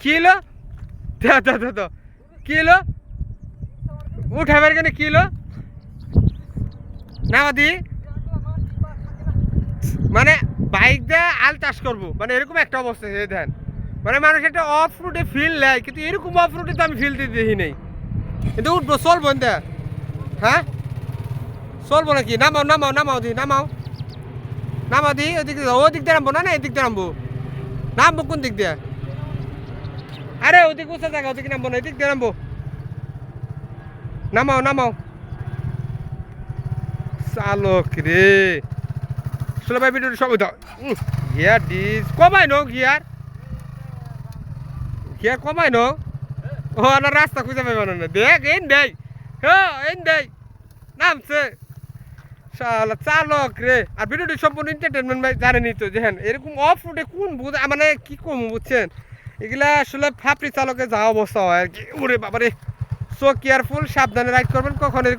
কি হলো দে কি উঠাবার কেন কি না, দি। মানে বাইক দিয়ে আল চাষ করব। মানে এরকম একটা অবস্থা হয়ে দেন। মানে মানুষ একটা অফ রুটে ফিল নেয়, কিন্তু এরকম অফ রুটে তো আমি ফিল দিতে দেখি নেই। কিন্তু উঠবো চলবো দে। হ্যাঁ? চলবো নাকি? নামাও নামাও নামাও, দি, নামাও। নামাও, দি ওদিক দিয়ে ও দিক দিয়ে নামবো, না না, এদিক দিয়ে নামবো। নামবো কোন দিক দিয়ে? আরে, ওদিক উঁচা জায়গা ওদিকে নামবো না, এদিক দিয়ে নামবো। নামাও নামাও। চালক রে। আসলে ভাই ভিডিওটি গিয়ার ডিস। কমাই নো গিয়ার গিয়ার কমাই নো ও না রাস্তা খুঁজে পাইব না দেখ এন দেই। হ্যাঁ এন নামছে। চালক রে। আর ভিডিওটি সম্পূর্ণ এন্টারটেনমেন্ট ভাই, জানেনই তো দেখেন এরকম অফ রোডে কোন বুঝ মানে কি কম, বুঝছেন? এগুলা আসলে ফাপড়ি চালকে যা অবস্থা হয় আর কি। ওরে বাবারে সো কেয়ারফুল সাবধানে রাইড করবেন, কখন এরকম